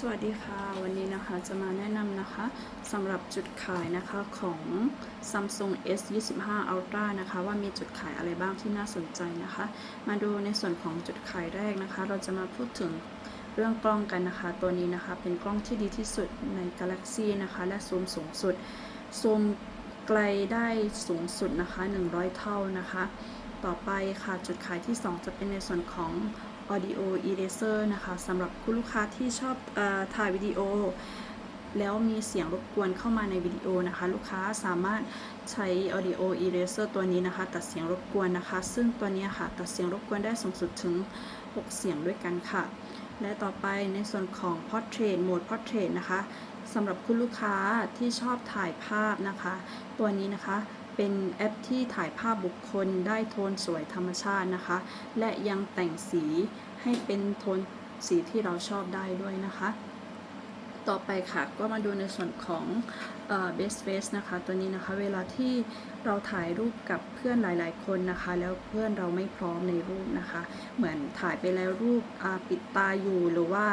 สวัสดีค่ะ วันนี้นะคะจะมาแนะนำนะคะสำหรับจุดขายนะคะของ Samsung S25 Ultra นะคะว่ามีจุดขายอะไรบ้างที่น่าสนใจนะคะ มาดูในส่วนของจุดขายแรกนะคะ เราจะมาพูดถึงเรื่องกล้องกันนะคะ ตัวนี้นะคะเป็นกล้องที่ดีที่สุดใน Galaxy นะคะ และซูมสูงสุด ซูมไกลได้สูงสุดนะคะ 100 เท่านะคะ ต่อไปค่ะจุดขายที่ 2 จะเป็นในส่วนของ Audio Eraser นะคะสำหรับคุณลูกค้าที่ชอบอถ่ายวิดีโอ แล้วมีเสียงรบกวนเข้ามาในวิดีโอนะคะ ลูกค้าสามารถใช้ Audio Eraser ตัวนี้นะคะ ตัดเสียงรบกวนนะคะ ซึ่งตัวนี้ค่ะ ตัดเสียงรบกวนได้สูงสุดถึง 6 เสียงด้วยกันค่ะ และต่อไปในส่วนของ Portrait Mode Portrait นะคะสำหรับคุณลูกค้าที่ชอบถ่ายภาพนะคะ ตัวนี้นะคะ เป็นแอปที่ถ่ายภาพบุคคลได้โทนสวยธรรมชาตินะคะ และยังแต่งสีให้เป็นโทนสีที่เราชอบได้ด้วยนะคะ ต่อไปค่ะก็มาดูในส่วนของเอ่อ best face นะคะ ตัวนี้นะคะเวลาที่เราถ่ายรูปกับเพื่อนหลาย ๆ คนนะคะ แล้วเพื่อนเราไม่พร้อมในรูปนะคะ เหมือนถ่ายไปแล้วรูปปิดตาอยู่หรือว่า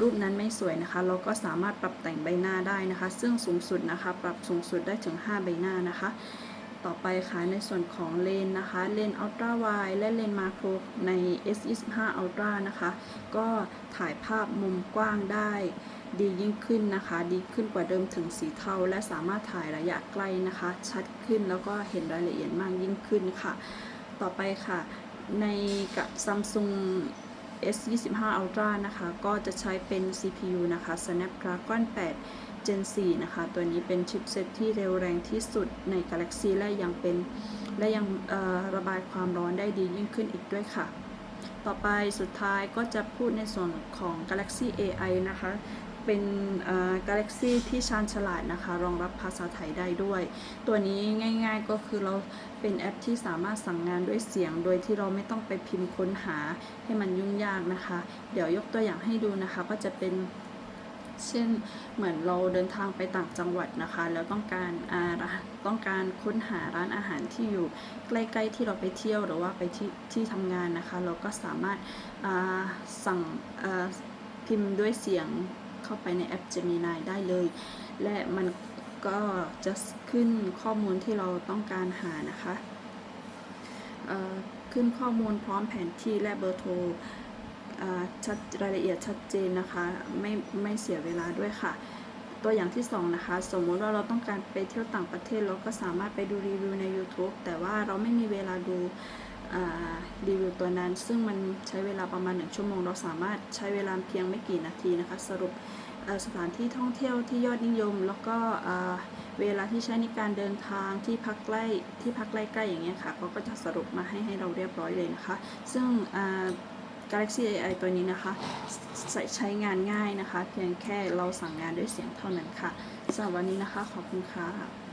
รูปนั้นไม่สวยนะคะ เราก็สามารถปรับแต่งใบหน้าได้นะคะ ซึ่งสูงสุดนะคะ ปรับสูงสุดได้ถึง 5 ใบหน้านะคะ ต่อไปค่ะในส่วนของเลนนะคะ เลนอัลตร้าไวและเลนมาโครใน S25 Ultra นะคะ ก็ถ่ายภาพมุมกว้างได้ดียิ่งขึ้นนะคะ ดีขึ้นกว่าเดิมถึงสีเทา และสามารถถ่ายระยะใกล้นะคะ ชัดขึ้นแล้วก็เห็นรายละเอียดมากยิ่งขึ้นค่ะ ต่อไปค่ะ ในกับ Samsung S25 Ultra นะคะ ก็จะใช้เป็น CPU นะคะ Snapdragon 8 Gen 4 นะคะ ตัวนี้เป็นชิปเซตที่เร็วแรงที่สุดใน Galaxy และยังเป็นและยังระบายความร้อนได้ดียิ่งขึ้นอีกด้วยค่ะ ต่อไปสุดท้ายก็จะพูดในส่วนของ Galaxy AI นะคะ เป็น Galaxy ที่ชาญฉลาดนะคะ รองรับภาษาไทยได้ด้วย ตัวนี้ง่ายๆก็คือเราเป็นแอปที่สามารถสั่งงานด้วยเสียง โดยที่เราไม่ต้องไปพิมพ์ค้นหาให้มันยุ่งยากนะคะ เดี๋ยวยกตัวอย่างให้ดูนะคะ ก็จะเป็น เช่นเหมือนเราเดินทางไปต่างจังหวัดนะคะ แล้วต้องการอาต้องการค้นหาร้านอาหารที่อยู่ใกล้ ๆ ที่เราไปเที่ยวหรือว่าไปที่ที่ทำงานนะคะ เราก็สามารถาสั่งพิมพ์ด้วยเสียงเข้าไปในแอป Gemini ได้เลย และมันก็จะขึ้นข้อมูลที่เราต้องการหานะคะขึ้นข้อมูลพร้อมแผนที่และเบอร์โทร ชัดรายละเอียดชัดเจนนะคะ ไม่ไม่เสียเวลาด้วยค่ะ ตัวอย่างที่ 2 นะคะ สมมุติว่าเราต้องการไปเที่ยวต่างประเทศเราก็สามารถไปดูรีวิวใน YouTube แต่ว่าเราไม่มีเวลาดูรีวิวตัวนั้น ซึ่งมันใช้เวลาประมาณ 1 ชั่วโมง เราสามารถใช้เวลาเพียงไม่กี่นาทีนะคะ สรุปสถานที่ท่องเที่ยวที่ยอดนิยม แล้วก็เวลาที่ใช้ในการเดินทางที่พักใกล้ที่พักใกล้ๆอย่างเงี้ยค่ะเขาก็จะสรุปมาให้ให้เราเรียบร้อยเลยนะคะ ซึ่ง Galaxy AI ตัวนี้นะคะใช้ใช้งานง่ายนะคะ เพียงแค่เราสั่งงานด้วยเสียงเท่านั้นค่ะสำหรับวันนี้นะคะ ขอบคุณค่ะ